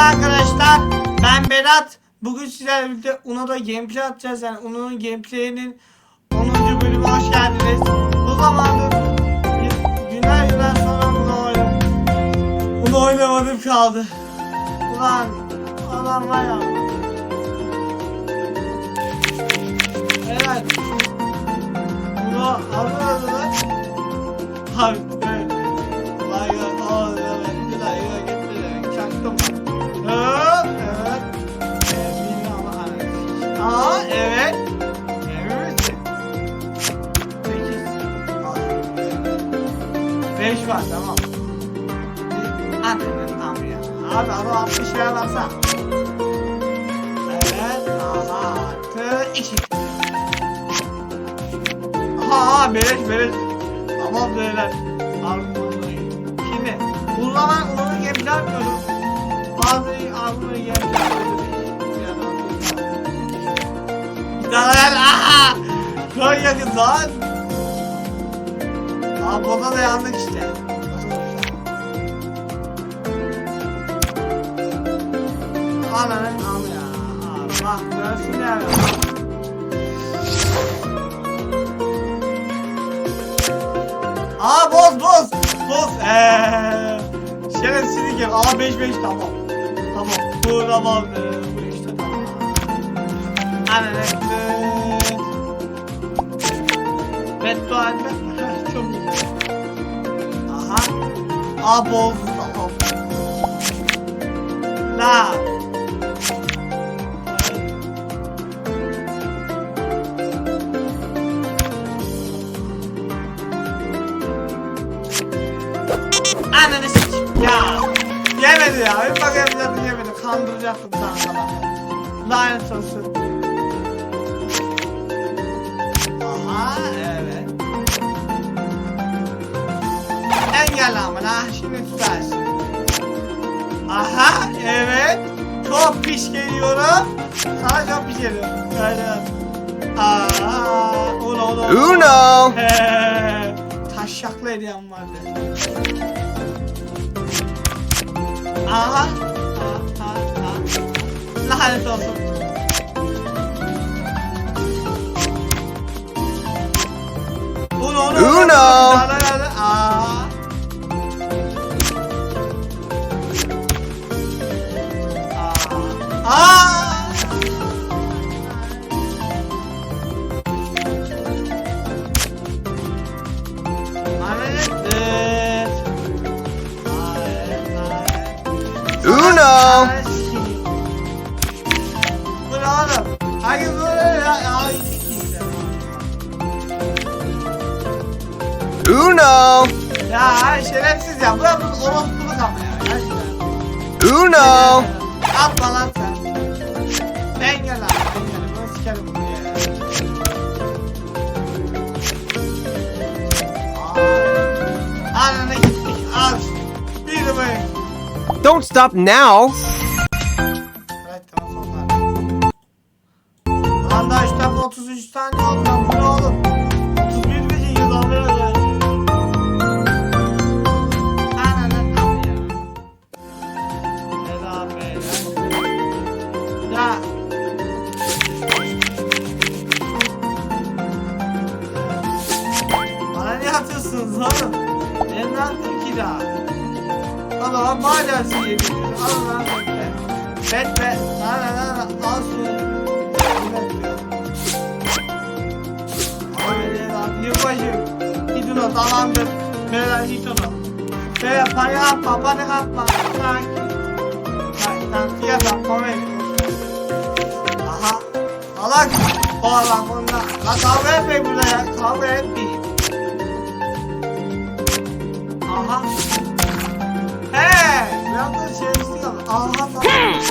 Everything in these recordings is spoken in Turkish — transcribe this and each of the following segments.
arkadaşlar. Ben Berat. Bugün sizlerle birlikte Uno'da gameplay atacağız. Yani Uno'nun gameplay'inin 10. bölümü hoş geldiniz. Bu zamandır günler günler sonra Uno oynadım. Uno oynamadım kaldı. Ulan adam var ya. Evet. Uno adı adını. Abi evet. Aa, evet. Evet. Beş var, tamam. Bir- Anladın, tamam ya. Abi, adam 60 lira varsa. Evet, artı iki. Aha, beleş, beleş. Tamam beyler. Abi Şimdi kullanan onu yapacakmıyorum. Bazı ağzını yapacakmıyorum. Çok yakın lan. Abi bota da yandık işte. Ananın am ya. Bak görsün yani. Aa boz boz. Boz. Eee. Şerefsizlik yap. Aa 5 5 tamam. Tamam. Bu tamam. Bu işte tamam. Aynen evet. Beddua etme. Çok. Aha. Tamam. La. Ananı sikeyim ya. Yemedi ya. Bir bak evladım yemedi. Kandıracaktım sana. Lanet olsun. Aha evet. Engel amına. Şimdi tutarsın. Aha evet. Çok piş geliyorum. Sana çok piş geliyorum. Evet. Aa, uno uno. Uno. Taşaklı hediyem vardı. Aha. Aha. Aha. Lanet olsun. Uno uno. Uno. Don't stop now. Bekle. Lan lan lan al şunu. Öyle lan yılbaşı. Git onu tamamdır. Beyler git onu. Beyler para atma para atma. Sakin. Sakin. Yapma. Aha. Salak. Oğlan bunlar. Lan kavga etmeyin burada ya. Kavga etmeyin. Aha. Hey! De çevirsin ama. Aha tamam.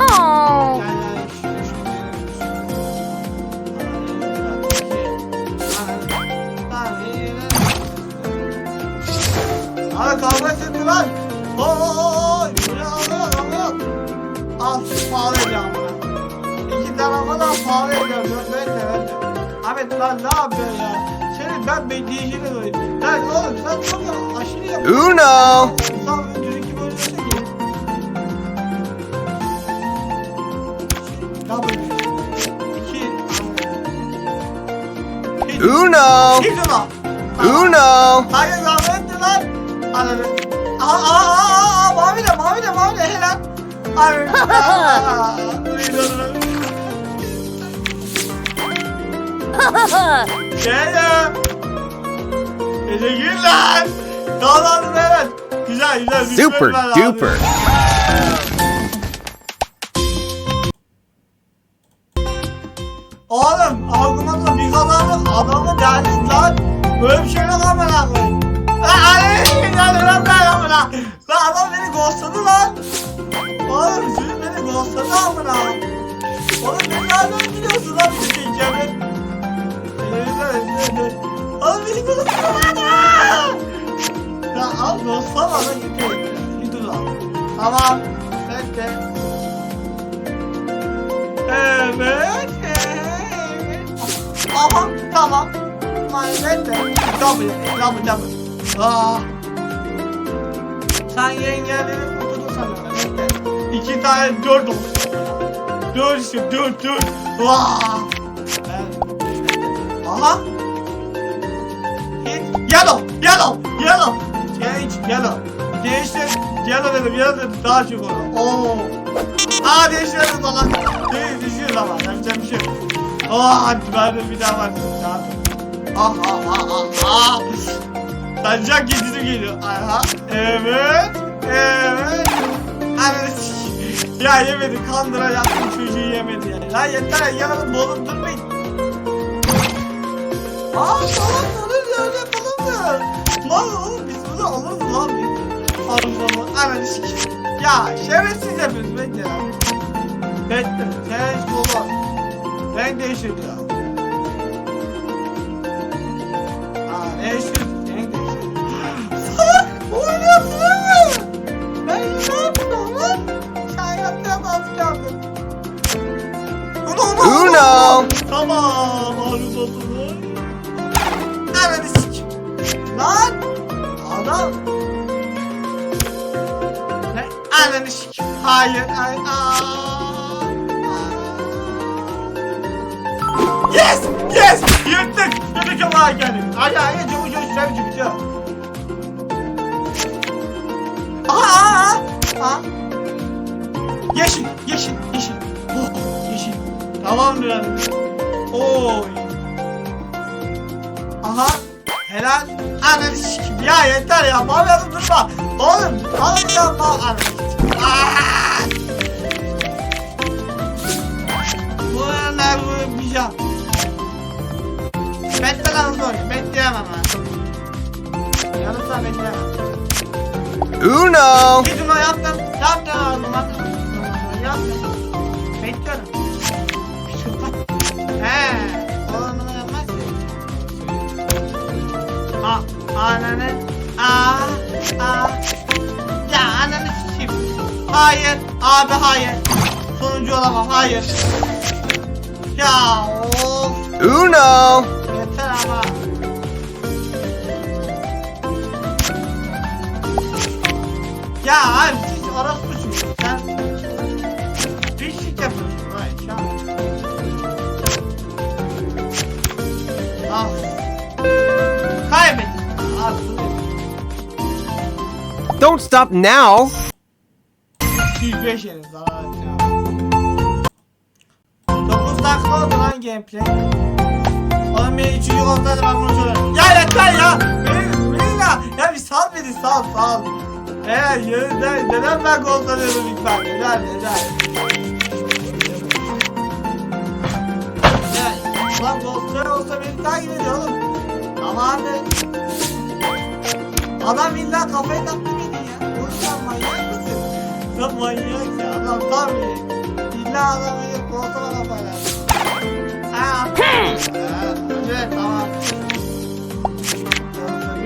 Oh. Abi kavga etsin lan. Oo, yürü alıyor alıyor. Al pahalı edeceğim buna. İki tarafa da pahalı edeceğim. Dur bekle bekle. Ahmet lan ne yapıyorsun ya? Senin ben bekleyişini koyayım. Lan oğlum sen çok aşırı oynayalım. Uno. Tamam Uno. Dolar. Uno. Hayır zahmetli lan. Ananı. Aa aa aa aa mavi de mavi de mavi de helal. Dolar. Geliyorum. Teşekkürler. Kazandım evet. Güzel güzel. bir Super duper. Adamı dersin lan. Böyle bir şey yok amına koyayım. Lan Ali lan lan ben amına. Lan adam beni ghostladı lan. Oğlum çocuk beni ghostladı amına. Oğlum beni nereden biliyorsun lan bir şey Cemil? Oğlum beni ghostladı lan. Ya al ghostlama lan gidiyor. Bir dur lan. Tamam. Evet de. Double double double. Aa. Sen yengeleri kurtuldun sanırım. Bekle. İki tane dört oldu. Dört işte dört dört. Evet. Aha. Hit. Yellow. Yellow. Yellow. Change. Yellow. Değiştir. Yellow dedim. Yellow dedim. Daha çok oldu. Oo. Aa değiştirelim falan. Düşüyor ama yapacak bir şey yok. Aa ben bir daha var. Daha Ah ah ah ah ah. Sancak gezisi geliyor. Aha. Evet. Evet. Sikeyim. Ya yemedi kandıra yaptım çocuğu yemedi ya. Lan yeter ya bolup durmayın. Aa falan olur ya öyle yapalım ya. Lan oğlum biz bunu alırız lan. Alırız Ananı sikeyim. Ya şerefsiz yapıyoruz bekle ya. Bekle. Sen sola. Ben değiştireceğim. Aa Uno. Tamam olsun. Ananı sikim. Lan! Adam! Ne? Ananı sikim. Hayır. Ay. Yes! Yes! Yırttık! Yırttık ama geldik. Hadi hadi çabuk çabuk çabuk çabuk çabuk. Aha aha aha. Yeşil, yeşil, yeşil. Oh, Tamamdır yani. Oy. Aha. Helal. Ananı sikim. Ya yeter ya. Mavi adım durma. Oğlum. Oğlum yapma. Ananı sikim. Aa! Bu ne bu bir şey. Bekle lan oyna. Bekleyemem. Yarım saat bekleyemem. Uno. Bir Ananı. A. A. Ya ananı sikeyim. Hayır. Abi hayır. Sonuncu olamam. Hayır. Ya of. Uno. Yeter ama. Ya abi Don't stop now. 205 yeniz zarar ya. 9 dakika oldu lan gameplay. Oğlum beni 3. olsaydı ben bunu. Ya yeter ya. Ya. Bir sal beni sal sal. Eğer neden, neden ben gol sanıyorum ilk ben? Neden neden? Ulan gol olsa beni takip ediyor oğlum. Ama abi. Adam illa kafayı taktı Sen manyak ya. Adam tam bir. İlla adam beni koltuğa kafayla. Ha. Evet tamam.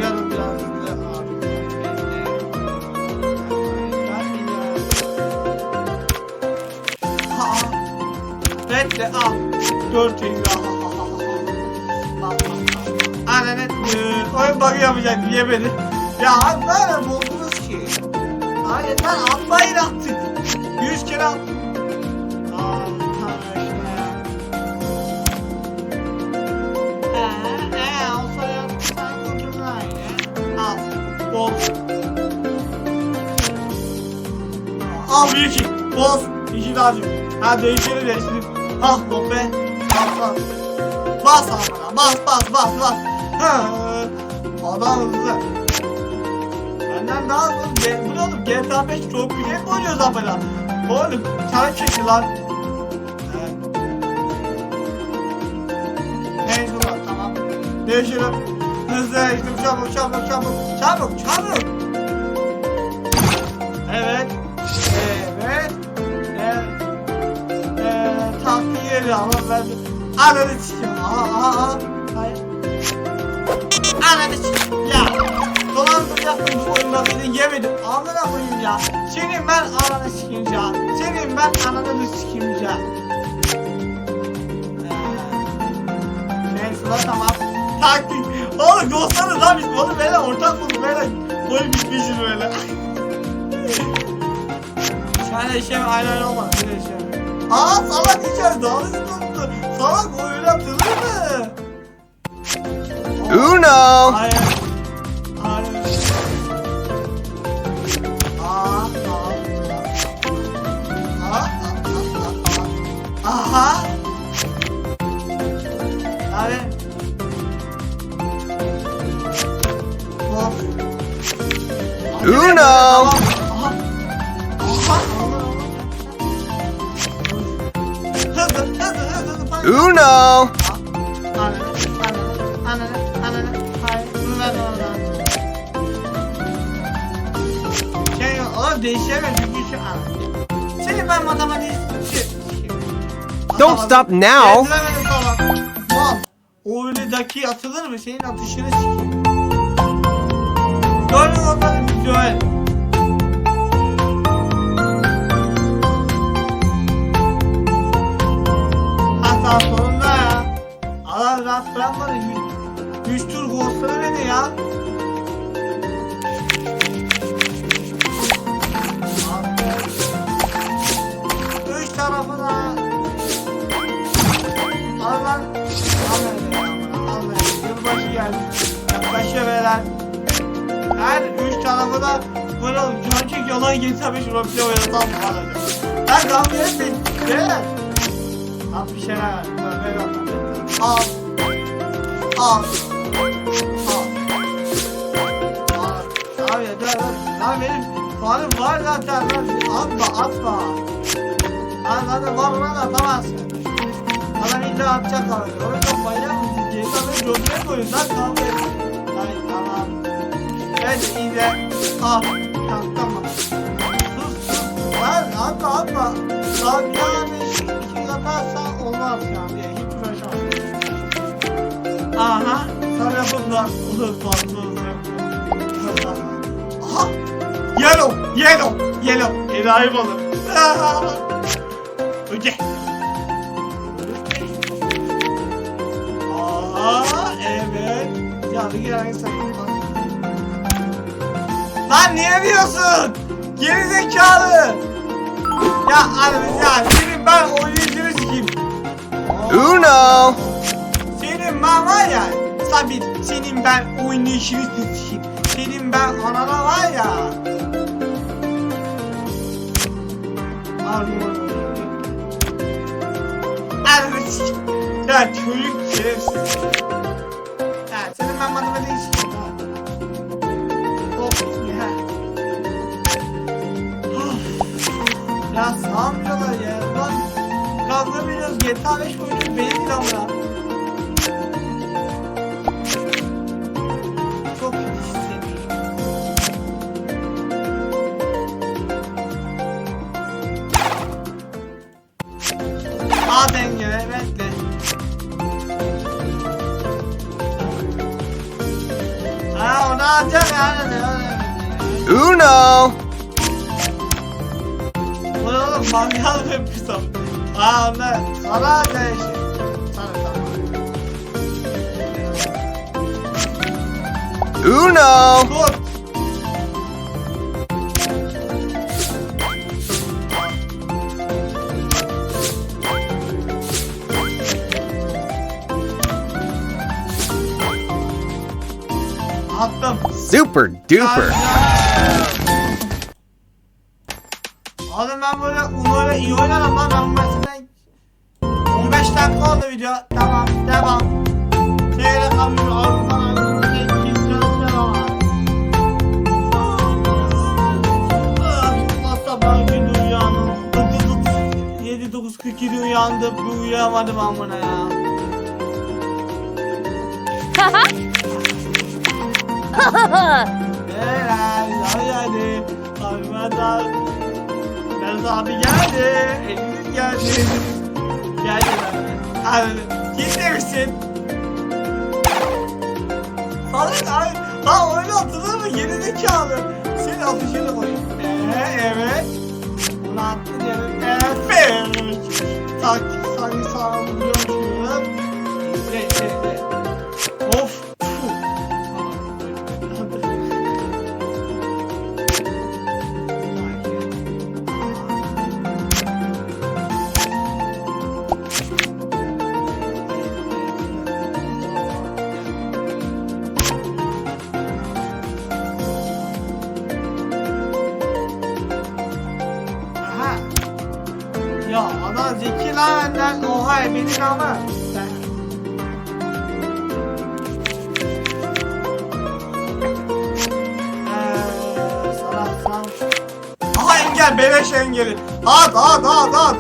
Yarım biraz. Bekle al. Dört al. Anne oyun bug'ı yapacak yemedi. Ya abi böyle ki. Hayır lan atmayın attık. Yüz kere attık. Aa. Ee, ee, olsa ya, sen kurtuldun aynı. Al, boz. Al bir iki, boz. İki daha diyor. Ha değişeni değiştirip. Ah bu be. Bas bas. Bas bas bas bas bas. Ha, adam hızlı. Benden daha hızlı. Ge- Bu ne oğlum? GTA 5 çok güzel mi oynuyoruz amına? Oğlum sen çekil lan. Neyse ulan tamam. Değişelim. Hızlı değiştim çabuk çabuk çabuk. Çabuk çabuk. Evet. Evet. Evet. Eee takviye yeri ama ben Ananı sikeyim. Aha aha aha. Hayır. Ananı sikeyim ya. Dolandıracaktım bu oyunda beni yemedim. Amına koyayım ya. Senin ben ananı sikeyim ya. Senin ben ananı sikeyim ya. Neyse lan tamam. Taktik. Oğlum dostlarız lan biz. Oğlum böyle ortak bulduk böyle. Oyun bitmişiz böyle. Şöyle şey aynen olmaz. Böyle şey. Aa salak içeride. Alış tuttu. Salak oyun atılır mı? Uno. Hayır. O ben matematiği... Don't stop now. O atılır mı? Senin atışını sikeyim. Gördün bir Joel. Hatta sonunda ya. Allah bırakmadı. Üç, üç tur ghostladı beni ya. Üç tarafı da Al lan. Al lan. Al lan. Yılbaşı geldi. Yaklaşıyor beyler. Her üç tarafı da böyle gerçek yalan oynasam mı var acaba? Ben kavga etmeyin. Beyler. Al bir şeyler ver. Ver. Al. Al. Al. Abi ya. Lan benim puanım var zaten lan. Atma atma. Lan zaten var ona da atamazsın. Adam illa atacak abi. Öyle çok manyak mısın? GTA'da gözüne koyun lan kavga. İyi de. Ah. Tamam tamam. Sus sus. Lan atma atma. Lan yani iki atarsan olmaz yani. Hiç uğraşamam. Aha. Sana bunlar. Olur patlı Aha. Yellow. Yellow. Yellow. Enayi balık. Öce. Aa evet. Ya bir gelen sayın. Lan niye diyorsun? Geri zekalı. Ya anam ya senin ben oynayıcını sikeyim. Uno. Senin ben var ya Sabit senin ben oynayışını sikeyim. Senin ben anana var ya. Sikeyim. Ya çocuk şerefsiz. Ya senin ben matematiği Ya sağımcılar ya. Lan kavga biliyoruz. GTA 5 oynuyoruz. Beni değil ama. Çok kötü hissediyorum. A dengele bekle. Ha onu alacağım yani. Uno. Buralar mangal yapıyorsam. Aa ne? Sana ne? Sana sana. Uno. Dur. Attım. Super duper. Ay, ay. İyi oynarım lan maçta 15 dakika oldu video. Tamam devam. Seyre kalmıyor gün uyandım 7-9-42'de uyandım bir uyuyamadım amına ya. Helal hadi hadi Ahmet abi geldi. Eliniz geldi. Geldi abi Abi ciddi misin? Salak abi Ha öyle atılır mı? Geri zekalı. Seni atışını koy Ee, evet. Bunu attı diyelim Evet. Taktik Aha engel beleş engeli. At at at at.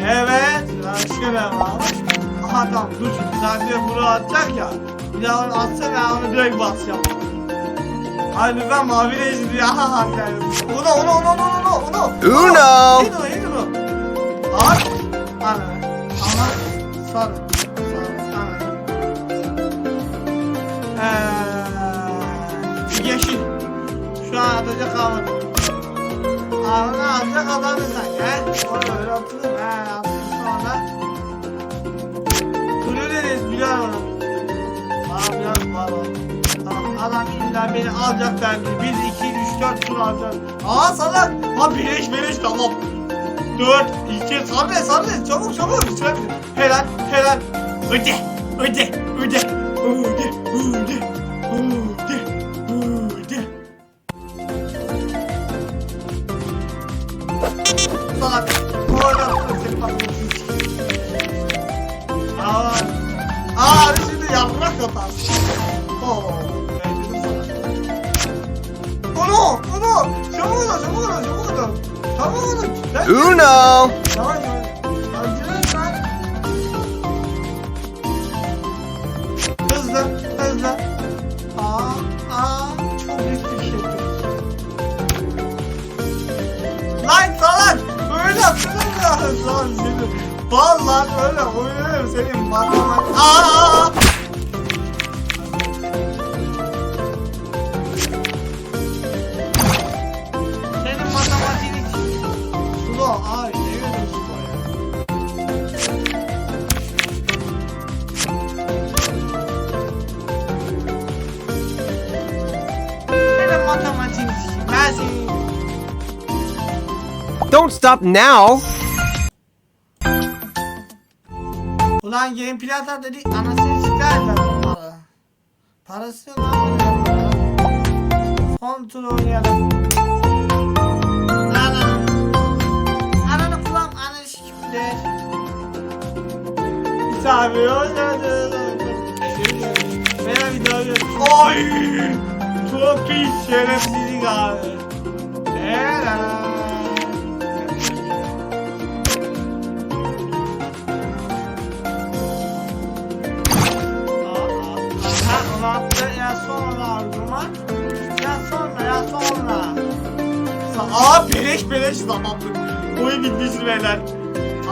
Evet. Ne var? Aha tamam dur şimdi sen de bunu atacak ya. Bir daha onu atsa ben onu direkt basacağım. Ay lütfen mavi reji diyor. Aha ha geldi. Uno uno uno uno uno uno. Uno. Neydi o neydi o? At. Ana. Ama. Sarı. Atacak kalmadı. Ağına atacak adamı sen. He? Orada öyle atılır. He attın sonra. Kuru deriz biliyorum onu. Aa biraz var o. Tamam adam illa beni alacak derdi. 1, 2, 3, 4 tur alacak. Aa salak. Ha beleş beleş tamam. 4, 2, sabret sabret çabuk çabuk. Bitir. Helal helal. Öde öde. Öde öde. Öde öde. Uno. Acele lan. Hızlı, hızlı. Aa. Çok riskli bir şey. Lan salak. Atılır ya. Lan seni. Vallahi öyle oynarım senin matematik. Aa! Don't stop now. Ulan game plata dedi anasını çıkar para. Parası yok lan tur oynayalım. Lan. Ananı kulağım ananı. İsabi oynadı. Bana bir daha gör. Oy! Çok pis şerefsizlik abi. Helal. Ya sonra argüman. Ya sonra ya sonra. Aa beleş beleş zamanlık. Oyun bitmiştir beyler.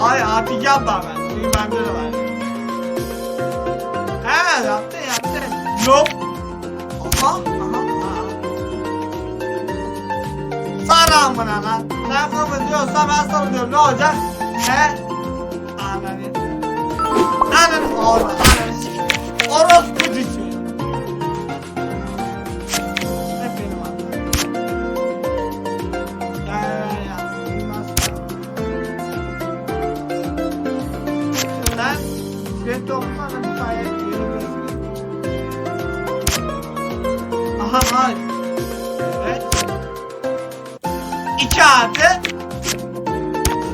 Ay artık yapma ben. Çünkü bende de var. He yaptı yaptı. Yok. Sana amına lan. Sen kabul diyorsa ben sana diyorum ne olacak? He? Ananı. Ananı. Orada ananı. Orospu düşüyor. Hep benim hatam. Ya ya ya. Sonra. Sen sürekli okusana bir tane 2 artı.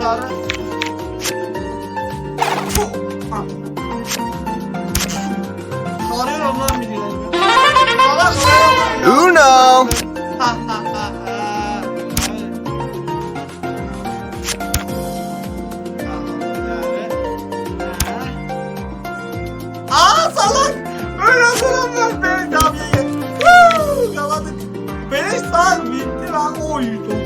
Sonra. Fuh. Sarıyorum lan bir diğerini. Salak sarıyorum ya. Uno. Ha ha ha ha. Aa salak! Duramaz beni tabii. Woo! Yaladık. Beni sağ bitti lan. Oy 92.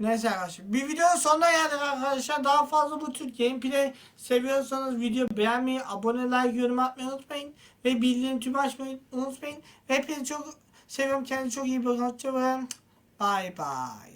Neyse arkadaşlar. Bir videonun sonuna geldik arkadaşlar. Daha fazla bu tür gameplay seviyorsanız video beğenmeyi, abone, like, yorum atmayı unutmayın. Ve bildirim tümü açmayı unutmayın. Hepinizi çok seviyorum. Kendinize çok iyi bakın. Hoşçakalın. Bye bye.